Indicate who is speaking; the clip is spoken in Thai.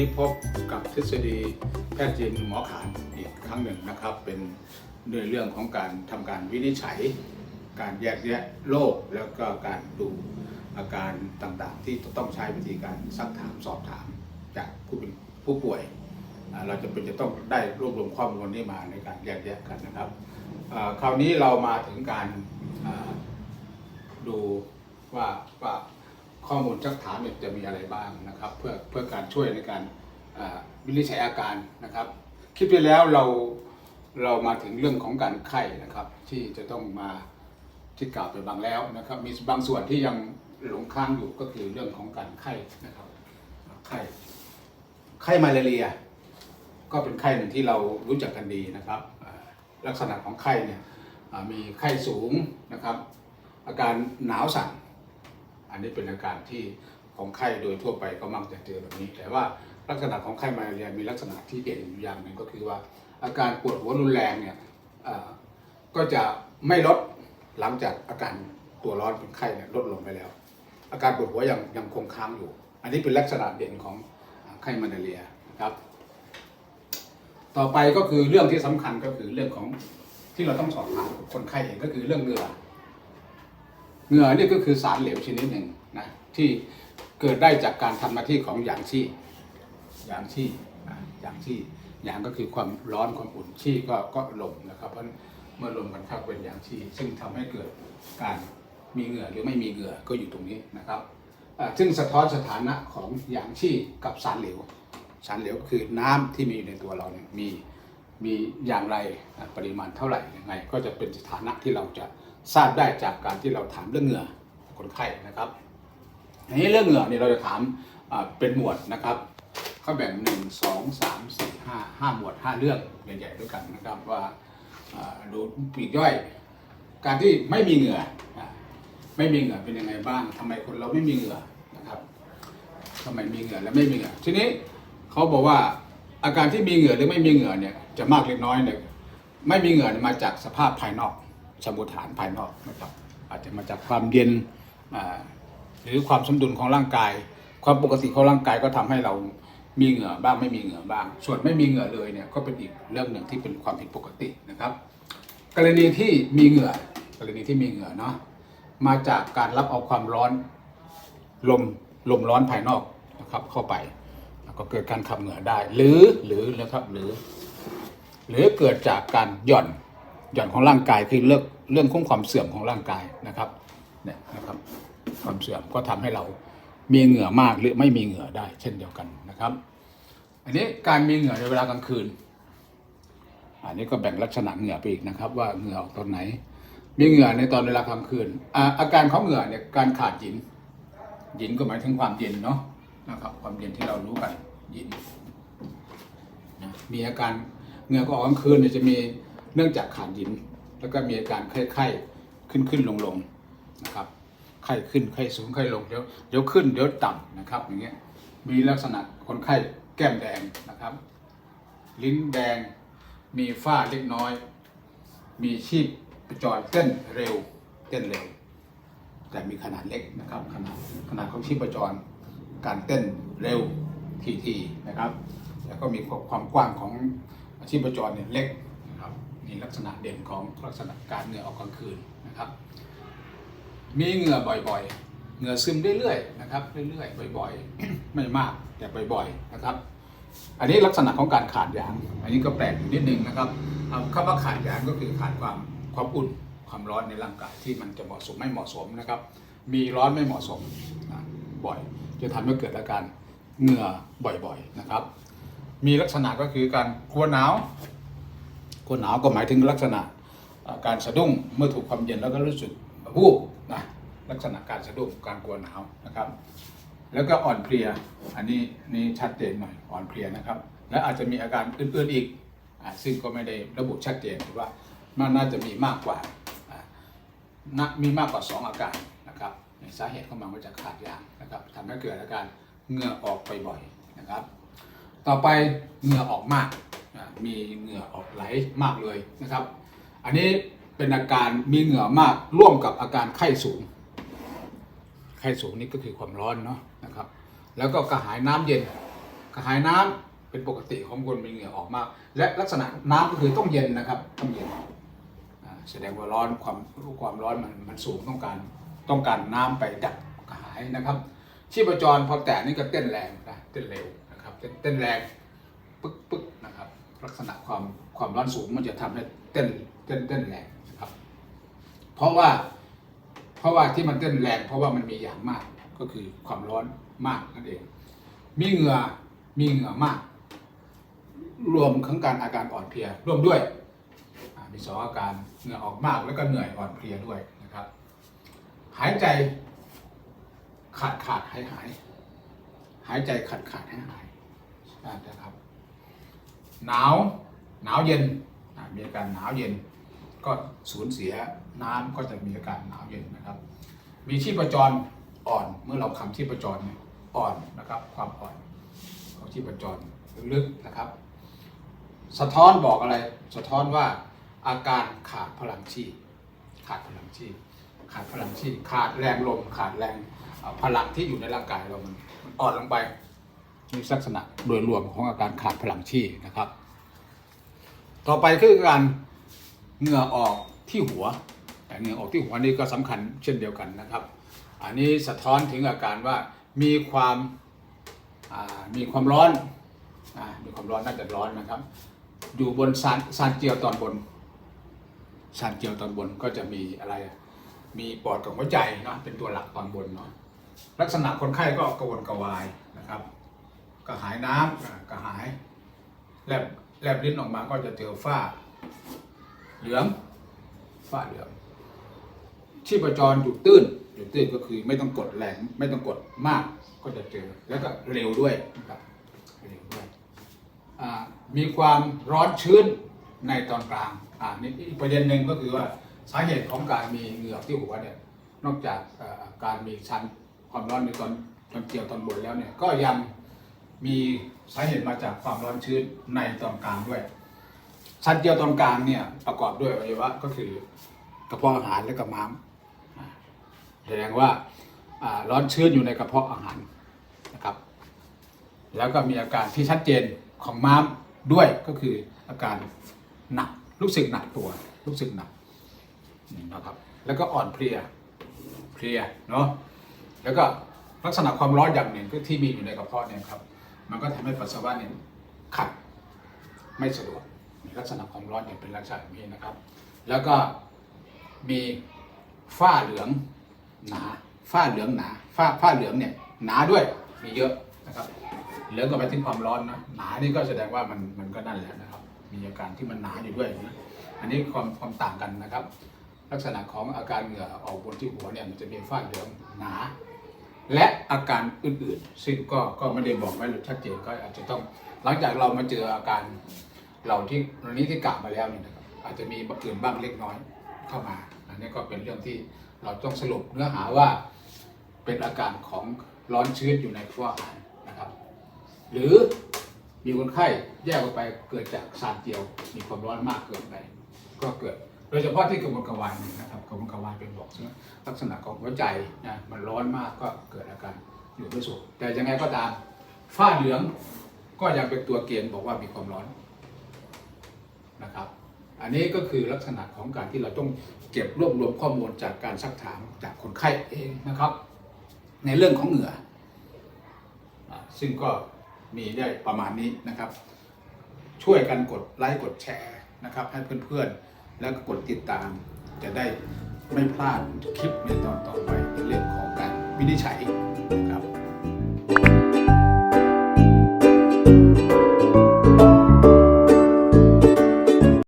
Speaker 1: นี้พบกับทฤษฎีแพทย์จีนหมอขานอีกครั้งหนึ่งนะครับ เป็นในเรื่องของการทำการวินิจฉัย การแยกแยะโรคแล้วก็การดูอาการต่างๆ ที่ต้องใช้วิธีการซักถามสอบถามจากผู้เป็นผู้ป่วย เราจะเป็นจะต้องได้รวบรวมข้อมูลนี้มาในการแยกแยะกันนะครับ คราวนี้เรามาถึงการดูว่าว่า ข้อมูลสักถามเนี่ยจะมีอะไรบ้างนะครับเพื่อเพื่อการช่วยในการวินิจฉัยอาการนะครับคลิปที่แล้วเราเรามาถึงเรื่องของการไข้นะครับ ที่จะต้องมาที่กล่าวไปบางแล้วนะครับ มีบางส่วนที่ยังหลงค้างอยู่ก็คือเรื่องของการไข้นะครับไข้ไข้มาลาเรีย ก็เป็นไข้หนึ่งที่เรารู้จักกันดีนะครับลักษณะของไข้เนี่ยมีไข้สูงนะครับ อาการหนาวสั่น อันนี้เป็นอาการที่ของไข้โดยทั่วไปก็มักจะเจอแบบนี้ แต่ว่าลักษณะของไข้มาลาเรียมีลักษณะที่เด่นอยู่อย่างหนึ่งก็คือว่า อาการปวดหัวรุนแรงเนี่ยก็จะไม่ลดหลังจากอาการตัวร้อนเป็นไข้เนี่ยลดลงไปแล้ว อาการปวดหัวยังยังคงค้างอยู่ อันนี้เป็นลักษณะเด่นของไข้มาลาเรียนะครับ ต่อไปก็คือเรื่องที่สำคัญก็คือเรื่องของที่เราต้องสอบถามคนไข้เองก็คือเรื่องเหงื่อ เหงื่อนี่ก็คือสารเหลวชนิดหนึ่งนะที่เกิดได้จากการทำหน้าที่ของหยางชี่หยางชี่นะหยางชี่หยางก็คือความร้อนความอุ่นชี่ก็ก็ลมนะครับเพราะเมื่อลมมันเข้าเป็นหยางชี่ซึ่งทำให้เกิดการมีเหงื่อหรือไม่มีเหงื่อก็อยู่ตรงนี้นะครับซึ่งสะท้อนสถานะของหยางชี่กับสารเหลวสารเหลวคือน้ำที่มีอยู่ในตัวเราเนี่ยมีมีอย่างไรปริมาณเท่าไหร่ยังไง ก็จะเป็นสถานะที่เราจะ ทราบได้จากการที่เราถามเรื่องเหงื่อคนไข้นะครับอันนี้เรื่องเหงื่อเนี่ยเราจะถามเป็นหมวดนะครับเขาแบ่งหนึ่งสองสามสี่ห้าห้าหมวดห้าเรื่องใหญ่ๆด้วยกันนะครับว่าดูปีกย่อย การที่ไม่มีเหงื่อไม่มีเหงื่อเป็นยังไงบ้างทำไมคนเราไม่มีเหงื่อนะครับทำไมมีเหงื่อและไม่มีเหงื่อทีนี้เขาบอกว่าอาการที่มีเหงื่อหรือไม่มีเหงื่อเนี่ยจะมากเล็กน้อยเนี่ยไม่มีเหงื่อมาจากสภาพภายนอก สมุทฐานภายนอกนะครับอาจจะมาจากความเย็นหรือความสมดุลของร่างกาย ความปกติของร่างกายก็ทำให้เรามีเหงื่อบ้างไม่มีเหงื่อบ้าง ส่วนไม่มีเหงื่อเลยเนี่ยก็เป็นอีกเรื่องหนึ่งที่เป็นความผิดปกตินะครับ กรณีที่มีเหงื่อกรณีที่มีเหงื่อเนาะมาจากการรับเอาความร้อนลมลมร้อนภายนอกนะครับเข้าไปก็เกิดการขับเหงื่อได้ หรือหรือนะครับหรือ หรือเกิดจากการหย่อน หย่อนของร่างกายคือเรื่องเรื่องของความเสื่อมของร่างกายนะครับเนี่ยนะครับ ความเสื่อมก็ทำให้เรามีเหงื่อมากหรือไม่มีเหงื่อได้ เช่นเดียวกันนะครับ อันนี้การมีเหงื่อในเวลากลางคืน อันนี้ก็แบ่งลักษณะเหงื่อไปอีกนะครับ ว่าเหงื่อออกตอนไหน มีเหงื่อในตอนเวลากลางคืนอาอาการของเหงื่อเนี่ยการขาดหยินหยินก็หมายถึงความเย็นเนาะนะครับ ความเย็นที่เรารู้กันหยินมีอาการเหงื่อก็ออกกลางคืนเนี่ยจะมี เนื่องจากขาดหยิน แล้วก็มีอาการไข้ๆขึ้นขึ้นลงลงนะครับไข้ขึ้นไข้สูงไข้ลงเดี๋ยวเดี๋ยวขึ้นเดี๋ยวต่ำนะครับอย่างเงี้ยมีลักษณะคนไข้แก้มแดงนะครับ ลิ้นแดงมีฝ้าเล็กน้อย มีชีพประจรเต้นเร็วเต้นเร็ว แต่มีขนาดเล็กนะครับขนาดขนาดของชีพประจรการเต้นเร็วทีทีนะครับ แล้วก็มีความกว้างของชีพจรเนี่ยเล็ก นลักษณะเด่นของลักษณะการเหงื่อออกกลางคืนนะครับ มีเหงื่อบ่อยๆ เหงื่อซึมเรื่อยๆนะครับเรื่อยๆบ่อยๆ ไม่มากแต่บ่อยๆนะครับ อันนี้ลักษณะของการขาดยาง อันนี้ก็แปลกอยู่นิดนึงนะครับเอาคำว่าขาดยางก็คือขาดความความอุ่นความร้อนในร่างกายที่มันจะเหมาะสมไม่เหมาะสมนะครับ มีร้อนไม่เหมาะสมนะบ่อย จะทำให้เกิดอาการเหงื่อบ่อยๆนะครับ มีลักษณะก็คือการกลัวหนาว กลัวหนาวก็หมายถึงลักษณะการสะดุ้งเมื่อถูกความเย็นแล้วก็รู้สึกวูบนะลักษณะการสะดุ้งการกลัวหนาวนะครับ แล้วก็อ่อนเพลียอันนี้นี่ชัดเจนหน่อยอ่อนเพลียนะครับ และอาจจะมีอาการอื่นๆอีกอซึ่งก็ไม่ได้ระบุชัดเจนว่ามันน่าจะมีมากกว่านะมีมากกว่า 2 อาการนะครับสาเหตุของมันมาจากขาดยางนะครับทำให้เกิดอาการเหงื่อออกไปบ่อยนะครับ ต่อไปเหงื่อออกมากอ่า มีเหงื่อออกไหลมากเลยนะครับ อันนี้เป็นอาการมีเหงื่อมากร่วมกับอาการไข้สูง ไข้สูงนี่ก็คือความร้อนเนาะนะครับ แล้วก็กระหายน้ำเย็น กระหายน้ำเป็นปกติของคนมีเหงื่อออกมาก และลักษณะน้ำก็คือต้องเย็นนะครับต้องเย็นแสดงว่าร้อนความความร้อนมันมันสูงต้องการต้องการน้ำไปดับกระหายนะครับ ชีพจรพอแตะนี่ก็เต้นแรงนะเต้นเร็วนะครับเต้นเต้นแรงปึ๊กปึ๊ก ลักษณะความความร้อนสูงมันจะทำให้เต้นเต้นเต้นแรงนะครับ เพราะว่าเพราะว่าที่มันเต้นแรง เพราะว่ามันมีอย่างมากก็คือความร้อนมากนั่นเอง มีเหงื่อมีเหงื่อมาก รวมทั้งการอาการอ่อนเพลียร่วมด้วยมีสองอาการเหงื่อออกมากแล้วก็เหนื่อยอ่อนเพลียด้วยนะครับ หายใจขาดขาดหายหายหายใจขาดขาดหายหายนะครับ หนาวหนาวเย็นมีอาการหนาวเย็น ก็สูญเสียน้ำก็จะมีอาการหนาวเย็นนะครับ มีชีพจรอ่อนเมื่อเราคำชีพจรอ่อนนะครับความอ่อนของชีพจรลึกนะครับ สะท้อนบอกอะไร สะท้อนว่าอาการขาดพลังชีพขาดพลังชีพขาดพลังชีพขาดแรงลมขาดแรงพลังที่อยู่ในร่างกายเรามันอ่อนลงไป นี่ลักษณะโดยรวมของอาการขาดพลังชีนะครับ ต่อไปคือการเหงื่อออกที่หัวแต่เหงื่อออกที่หัวนี่ก็สำคัญเช่นเดียวกันนะครับ อันนี้สะท้อนถึงอาการว่ามีความมีความร้อนอมีความร้อนน่าจะร้อนนะครับ อยู่บนซานซานเจียวตอนบนซานเจียวตอนบนก็จะมีอะไร มีปอดกับหัวใจเนาะเป็นตัวหลักตอนบนเนาะลักษณะคนไข้ก็กระวนกระวายนะครับ กระหายน้ำอ่ากระหายแลบแลบลิ้นออกมาก็จะเจอฝ้า เหลืองฝ้าเหลืองชีพจรอยู่ตื้นอยู่ตื้นก็คือไม่ต้องกดแรงไม่ต้องกดมากก็จะเจอแล้วก็เร็วด้วยนะครับเร็วด้วยมีความร้อนชื้นในตอนกลางอ่านี่อีกประเด็นหนึ่งก็คือว่าสาเหตุของการมีเหงื่อที่หัวเนี่ยนอกจากการมีชั้นความร้อนในตอนตอนเกี่ยวตอนบนแล้วเนี่ยก็ยัง มีสาเหตุมาจากความร้อนชื้นในตอนกลางด้วย ชั้นเกี่ยวตอนกลางเนี่ยประกอบด้วยอวัยวะก็คือกระเพาะอาหารและกระม้ามแสดงว่าร้อนชื้นอยู่ในกระเพาะอาหารนะครับ แล้วก็มีอาการที่ชัดเจนของม้ามด้วยก็คืออาการหนักรู้สึกหนักตัวรู้สึกหนักนี่นะครับ แล้วก็อ่อนเพลียเพลียเนาะแล้วก็ลักษณะความร้อนอย่างหนึ่งก็ที่มีอยู่ในกระเพาะเนี่ยครับ มันก็ทำให้ปัสสาวะเนี่ยขัดไม่สะดวกมีลักษณะความร้อนอย่างเป็นลักษณะแบบนี้นะครับ แล้วก็มีฝ้าเหลืองหนาฝ้าเหลืองหนาฝ้าฝ้าเหลืองเนี่ยหนาด้วยมีเยอะนะครับเหลืองก็ไปถึงความร้อนนะหนานี่ก็แสดงว่ามันมันก็นั่นแหละนะครับ มีอาการที่มันหนาอยู่ด้วยนะอันนี้ความความต่างกันนะครับ ลักษณะของอาการเหงื่อออกบนที่หัวเนี่ยมันจะมีฝ้าเหลืองหนา และอาการอื่นๆ ซึ่งก็ก็ไม่ได้บอกไว้หรือชัดเจนก็อาจจะต้องหลังจากเรามาเจออาการเหล่าที่วันนี้ที่กล่าวมาแล้วเนี่ยนะครับอาจจะมีอื่นบ้างเล็กน้อยเข้ามา อันนี้ก็เป็นเรื่องที่เราต้องสรุปเนื้อหาว่าเป็นอาการของร้อนชื้นอยู่ในกระเพาะอาหารนะครับ หรือมีคนไข้แยกออกไปเกิดจากสารเจียว มีความร้อนมากเกินไป ก็เกิด โดยเฉพาะที่กระวนกระวายเนี่ยนะครับกระวนกระวายเป็นบอกซึ่งลักษณะของหัวใจนะมันร้อนมากก็เกิดอาการอยู่ไม่สุขแต่ยังไงก็ตามฝ้าเหลืองก็ยังเป็นตัวเกณฑ์บอกว่ามีความร้อนนะครับ อันนี้ก็คือลักษณะของการที่เราต้องเก็บรวบรวมข้อมูลจากการซักถามจากคนไข้เองนะครับ ในเรื่องของเหงื่อซึ่งก็มีได้ประมาณนี้นะครับ ช่วยกันกดไลค์กดแชร์นะครับ ให้เพื่อนๆ แล้วก็กดติดตาม จะได้ไม่พลาดคลิปในตอนต่อไปในเรื่องของการวินิจฉัย